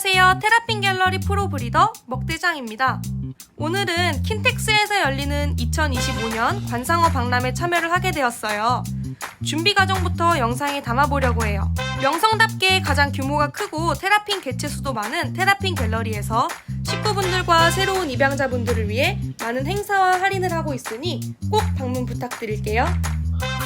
안녕하세요. 테라핀 갤러리 프로 브리더 먹대장입니다. 오늘은 킨텍스에서 열리는 2025년 관상어 박람회 참여를 하게 되었어요. 준비 과정부터 영상에 담아보려고 해요. 명성답게 가장 규모가 크고 테라핀 개체 수도 많은 테라핀 갤러리에서 식구분들과 새로운 입양자분들을 위해 많은 행사와 할인을 하고 있으니 꼭 방문 부탁드릴게요.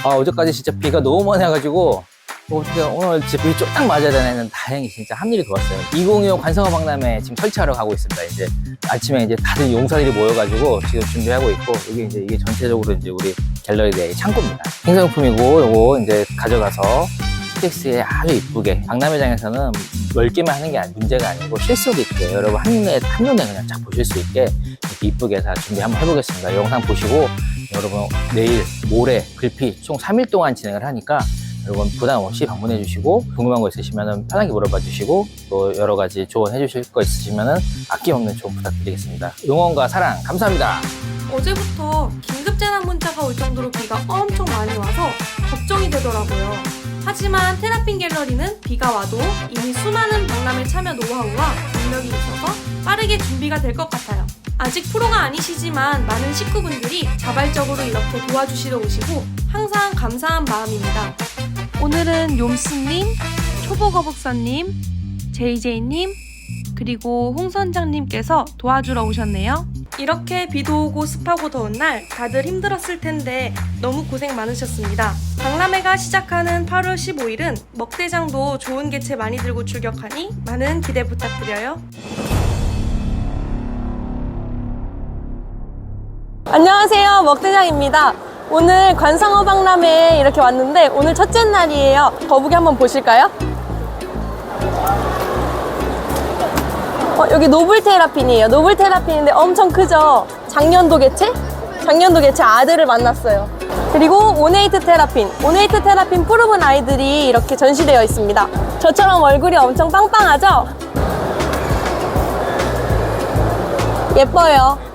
아, 어제까지 진짜 비가 너무 많이 와가지고, 어, 오늘 진짜 비딱 맞아야 되는 다행히 진짜 합일이 좋았어요. 2025 관성어 박람회 지금 설치하러 가고 있습니다. 이제 아침에 이제 다들 용사들이 모여가지고 지금 준비하고 있고, 이게 이제 이게 전체적으로 이제 우리 갤러리 내 창고입니다. 행사용품이고, 요거 이제 가져가서 스택스에 아주 이쁘게 박람회장에서는 넓게만 하는 게 문제가 아니고 실속 있게 여러분 한눈에 한눈에 그냥 쫙 보실 수 있게 이렇게 이쁘게 다 준비 한번 해보겠습니다. 영상 보시고 여러분 내일 모레 글피 총 3일 동안 진행을 하니까 여러분 부담 없이 방문해 주시고 궁금한 거 있으시면 편하게 물어봐 주시고 또 여러 가지 조언해 주실 거 있으시면 아낌없는 조언 부탁드리겠습니다. 응원과 사랑 감사합니다. 어제부터 긴급 재난 문자가 올 정도로 비가 엄청 많이 와서 걱정이 되더라고요. 하지만 테라핀 갤러리는 비가 와도 이미 수많은 박람회 참여 노하우와 경력이 있어서 빠르게 준비가 될 것 같아요. 아직 프로가 아니시지만 많은 식구분들이 자발적으로 이렇게 도와주시러 오시고 항상 감사한 마음입니다. 오늘은 욤스님, 초보거북선님, 제이제이님, 그리고 홍 선장님께서 도와주러 오셨네요. 이렇게 비도 오고 습하고 더운 날 다들 힘들었을 텐데 너무 고생 많으셨습니다. 박람회가 시작하는 8월 15일은 먹대장도 좋은 개체 많이 들고 출격하니 많은 기대 부탁드려요. 안녕하세요. 먹대장입니다. 오늘 관상어 박람회에 이렇게 왔는데 오늘 첫째 날이에요. 거북이 한번 보실까요? 어, 여기 노블 테라핀이에요. 노블 테라핀인데 엄청 크죠? 작년도 개체? 작년도 개체 아들을 만났어요. 그리고 오네이트 테라핀. 오네이트 테라핀 푸르분 아이들이 이렇게 전시되어 있습니다. 저처럼 얼굴이 엄청 빵빵하죠? 예뻐요.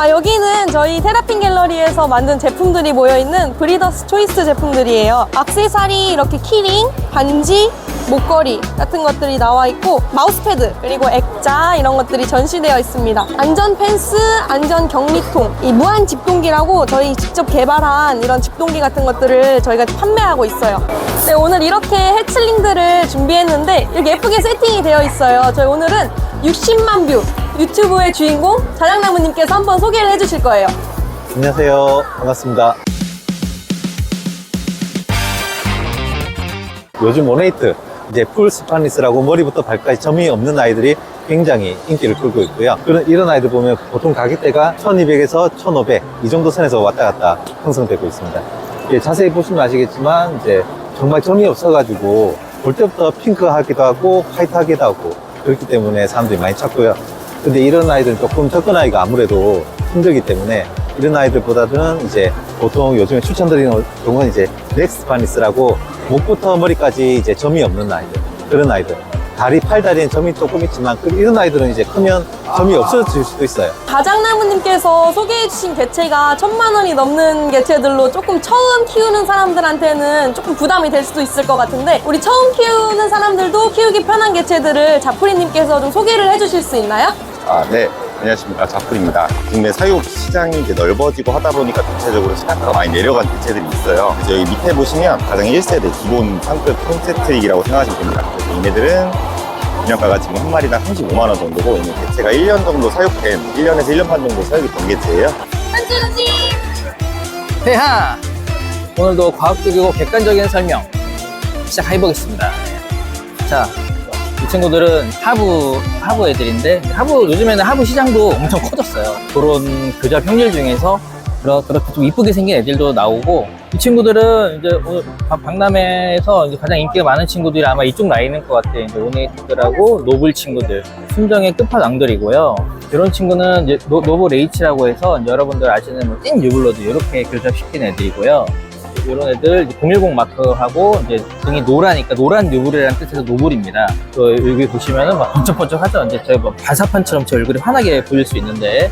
아, 여기는 저희 테라핀 갤러리에서 만든 제품들이 모여있는 브리더스 초이스 제품들이에요. 악세사리, 이렇게 키링, 반지, 목걸이 같은 것들이 나와 있고, 마우스패드, 그리고 액자 이런 것들이 전시되어 있습니다. 안전 펜스, 안전 격리통, 이 무한 집동기라고 저희 직접 개발한 이런 집동기 같은 것들을 저희가 판매하고 있어요. 네, 오늘 이렇게 해칠링들을 준비했는데, 이렇게 예쁘게 세팅이 되어 있어요. 저희 오늘은 60만 뷰 유튜브의 주인공 자장나무님께서 한번 소개를 해주실 거예요. 안녕하세요. 반갑습니다. 요즘 모네이트, 이제 풀 스파니스라고 머리부터 발까지 점이 없는 아이들이 굉장히 인기를 끌고 있고요. 그런, 이런 아이들 보면 보통 가격대가 1200에서 1500, 이 정도 선에서 왔다 갔다 형성되고 있습니다. 예, 자세히 보시면 아시겠지만, 이제 정말 점이 없어가지고, 볼 때부터 핑크하기도 하고, 화이트하기도 하고, 그렇기 때문에 사람들이 많이 찾고요. 근데 이런 아이들은 조금 접근하기가 아무래도 힘들기 때문에 이런 아이들보다는 이제 보통 요즘에 추천드리는 경우는 이제 넥스 바니스라고 목부터 머리까지 이제 점이 없는 아이들 그런 아이들 다리 팔다리엔 점이 조금 있지만 그 이런 아이들은 이제 크면 점이 없어질 수도 있어요 자장나무님께서 소개해주신 개체가 천만 원이 넘는 개체들로 조금 처음 키우는 사람들한테는 조금 부담이 될 수도 있을 것 같은데 우리 처음 키우는 사람들도 키우기 편한 개체들을 자프리님께서 좀 소개를 해주실 수 있나요? 아, 네. 안녕하십니까. 자풀입니다. 국내 사육 시장이 이제 넓어지고 하다 보니까 전체적으로 시가가 많이 내려간 대체들이 있어요. 그래서 여기 밑에 보시면 가장 1세대 기본 상급 콘셉트릭이라고 생각하시면 됩니다. 그래서 얘네들은 분양가가 지금 한 마리당 35만원 정도고, 얘는 대체가 1년 정도 사육된, 1년에서 1년 반 정도 사육이 된 개체예요. 회하! 오늘도 과학적이고 객관적인 설명 시작해보겠습니다. 자, 이 친구들은 하부, 하부 애들인데, 하부, 요즘에는 하부 시장도 엄청 커졌어요. 그런 교잡 형질 중에서 그렇- 그렇게 좀 이쁘게 생긴 애들도 나오고, 이 친구들은 이제 오늘 박- 박람회에서 이제 가장 인기가 많은 친구들이 아마 이쪽 라인일 것 같아요. 이제 오네이트들하고 노블 친구들. 순정의 끝판왕들이고요. 이런 친구는 이제 노, 노블 H라고 해서 여러분들 아시는 뭐 찐 유블러드 이렇게 교잡시킨 애들이고요. 이런 애들 010 마크하고 이제 등이 노라니까 노란 노블이라는 뜻에서 노블입니다. 또 여기 보시면은 막 번쩍번쩍하죠. 이제 저희 뭐 바사판처럼 제 얼굴이 환하게 보일 수 있는데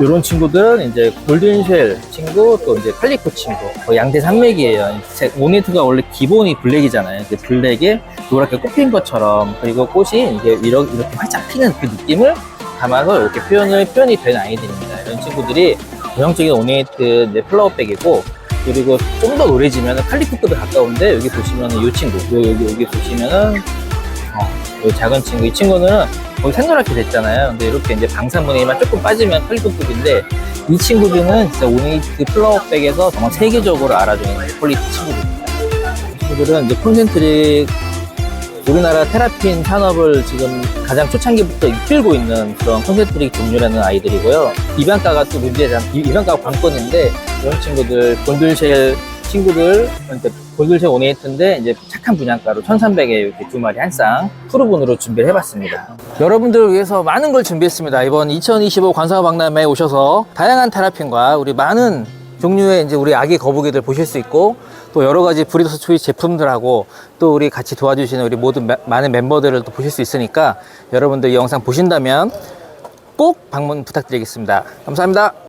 이런 친구들은 이제 골든쉘 친구 또 이제 칼리코 친구 양대 산맥이에요. 제 모니터가 원래 기본이 블랙이잖아요. 블랙에 노랗게 꽃핀 것처럼 그리고 꽃이 이게 이렇게, 이렇게 활짝 피는 그 느낌을 담아서 이렇게 표현을 표현이 된 아이들입니다. 이런 친구들이 전형적인 오네이트 이제 플라워백이고 그리고 좀 더 노래지면 칼리코급에 가까운데 여기 보시면은 이 친구 요- 여기 여기 보시면은 어, 이 작은 친구 이 친구는 거의 생노랗게 됐잖아요. 근데 이렇게 이제 방사분해만 조금 빠지면 칼리코급인데 이 친구들은 진짜 오네이트 플라워백에서 정말 세계적으로 알아주는 퀄리티 친구들입니다. 이 친구들은 이제 콘센트릭 우리나라 테라핀 산업을 지금 가장 초창기부터 이끌고 있는 그런 콘센트릭 종류라는 아이들이고요. 입양가가 또 문제잖아. 이- 입양가가 관건인데 이런 친구들 골들쉘 친구들 그러니까 골들쉘 오네이트인데 이제 착한 분양가로 1,300에 이렇게 두 마리 한쌍 푸르본으로 준비를 해봤습니다. 여러분들을 위해서 많은 걸 준비했습니다. 이번 2025 관사와 박람회에 오셔서 다양한 테라핀과 우리 많은 종류의 이제 우리 아기 거북이들 보실 수 있고 또 여러 가지 브리더스 초이스 제품들하고 또 우리 같이 도와주시는 우리 모든 매- 많은 멤버들을 또 보실 수 있으니까 여러분들 이 영상 보신다면 꼭 방문 부탁드리겠습니다. 감사합니다.